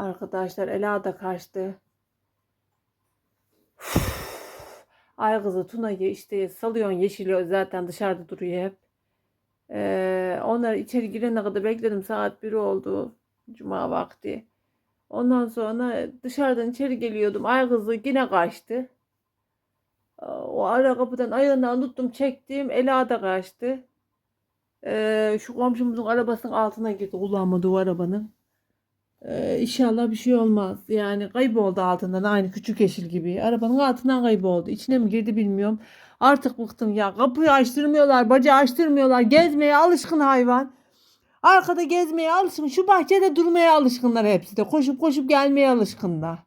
Arkadaşlar Ela da kaçtı. Ay kızı Tuna'yı işte salıyorsun yeşili zaten dışarıda duruyor hep. Ee, onlar içeri girene kadar bekledim saat 1 oldu. Cuma vakti. Ondan sonra dışarıdan içeri geliyordum. Ay kızı yine kaçtı. O ara kapıdan ayağından tuttum çektim. Ela da kaçtı. Ee, şu komşumuzun arabasının altına girdi. Kullanmadığı arabanın. Ee, inşallah bir şey olmaz. Yani kayboldu altından aynı küçük yeşil gibi. Arabanın altından kayboldu. İçine mi girdi bilmiyorum. Artık bıktım ya. Kapıyı açtırmıyorlar, bacağı açtırmıyorlar. Gezmeye alışkın hayvan. Arkada gezmeye alışkın. Şu bahçede durmaya alışkınlar hepsi de. Koşup koşup gelmeye alışkınlar.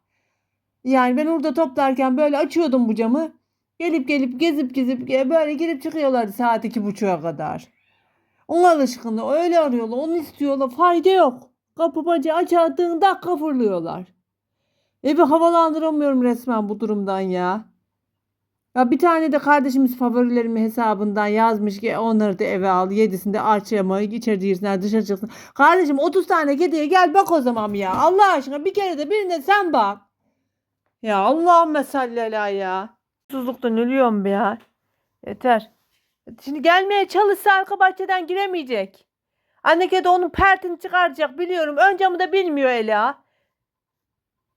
Yani ben orada toplarken böyle açıyordum bu camı. Gelip gelip gezip gezip ge- böyle girip çıkıyorlardı saat iki buçuğa kadar. Ona alışkınlar. Öyle arıyorlar. Onu istiyorlar. Fayda yok. Kapı bacağı açardığın dakika fırlıyorlar. Evi havalandıramıyorum resmen bu durumdan ya. Ya bir tane de kardeşimiz favorilerimi hesabından yazmış ki onları da eve al. Yedisinde açama içeri girsinler dışarı çıksın. Kardeşim 30 tane kediye gel bak o zaman ya. Allah aşkına bir kere de birine sen bak. Ya Allahümme salli ala ya. Susuzluktan ölüyorum be ya. Yeter. Şimdi gelmeye çalışsa arka bahçeden giremeyecek. Anne kedi onun pertini çıkaracak biliyorum. Ön camı da bilmiyor Ela.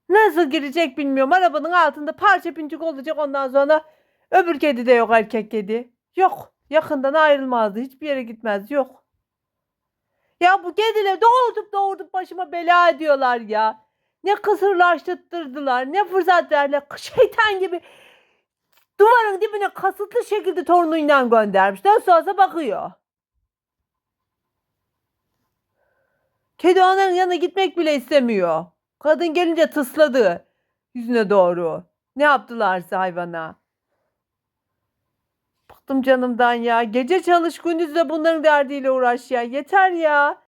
Nasıl girecek bilmiyorum. Arabanın altında parça pincik olacak ondan sonra öbür kedi de yok erkek kedi. Yok. Yakından ayrılmazdı. Hiçbir yere gitmez. Yok. Ya bu kediler doğurdup doğurdup başıma bela ediyorlar ya. Ne kısırlaştırdılar, ne fırsat verdiler. Şeytan gibi duvarın dibine kasıtlı şekilde torunuyla göndermiş. Nasıl olsa bakıyor. Kedi ananın yanına gitmek bile istemiyor. Kadın gelince tısladı yüzüne doğru. Ne yaptılarsa hayvana. Bıktım canımdan ya. Gece çalış gündüz de bunların derdiyle uğraş ya. Yeter ya.